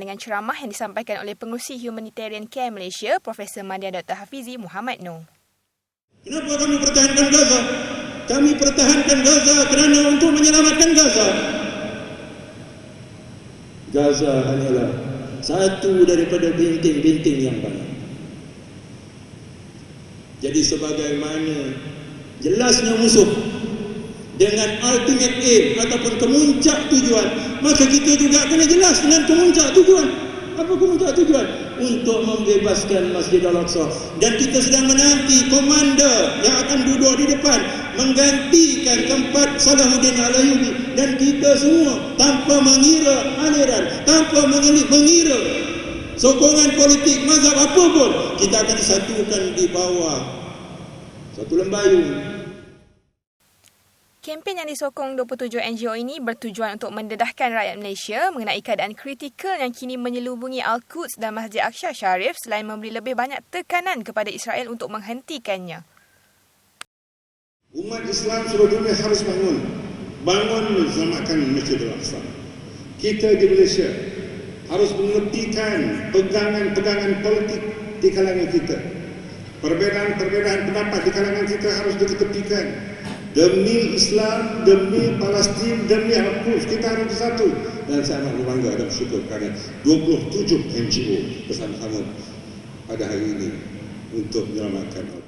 dengan ceramah yang disampaikan oleh pengurusi Humanitarian Care Malaysia, Profesor Madya Dr. Hafizi Muhammad Noor. Kenapa kami pertahankan Gaza? Kami pertahankan Gaza kerana untuk menyelamatkan Gaza. Gaza hanyalah satu daripada binting-binting yang banyak. Jadi sebagaimana jelasnya musuh dengan ultimate aim ataupun kemuncak tujuan, maka kita juga kena jelas dengan kemuncak tujuan. Apa kemuncak tujuan? Untuk membebaskan Masjid Al-Aqsa. Dan kita sedang menanti komander yang akan duduk di depan menggantikan tempat Salahuddin Al-Ayubi dan kita semua tanpa mengira aliran, tanpa mengira, mengira sokongan politik mazhab apa pun kita akan disatukan di bawah satu lembayung Kempen yang disokong 27 NGO ini bertujuan untuk mendedahkan rakyat Malaysia mengenai keadaan kritikal yang kini menyelubungi Al-Quds dan Masjid Aqsa Sharif selain memberi lebih banyak tekanan kepada Israel untuk menghentikannya. Umat Islam seluruh dunia harus bangun. Bangun menyelamatkan Masjid Al-Aqsa. Kita di Malaysia harus mengepikan pegangan-pegangan politik di kalangan kita. Perbedaan-perbedaan pendapat di kalangan kita harus diketepikan demi Islam, demi Palestin, demi Al-Quds kita harus bersatu dan saya amat berbangga dan bersyukur kerana 27 NGO bersama-sama pada hari ini untuk menyelamatkan Al-Quds.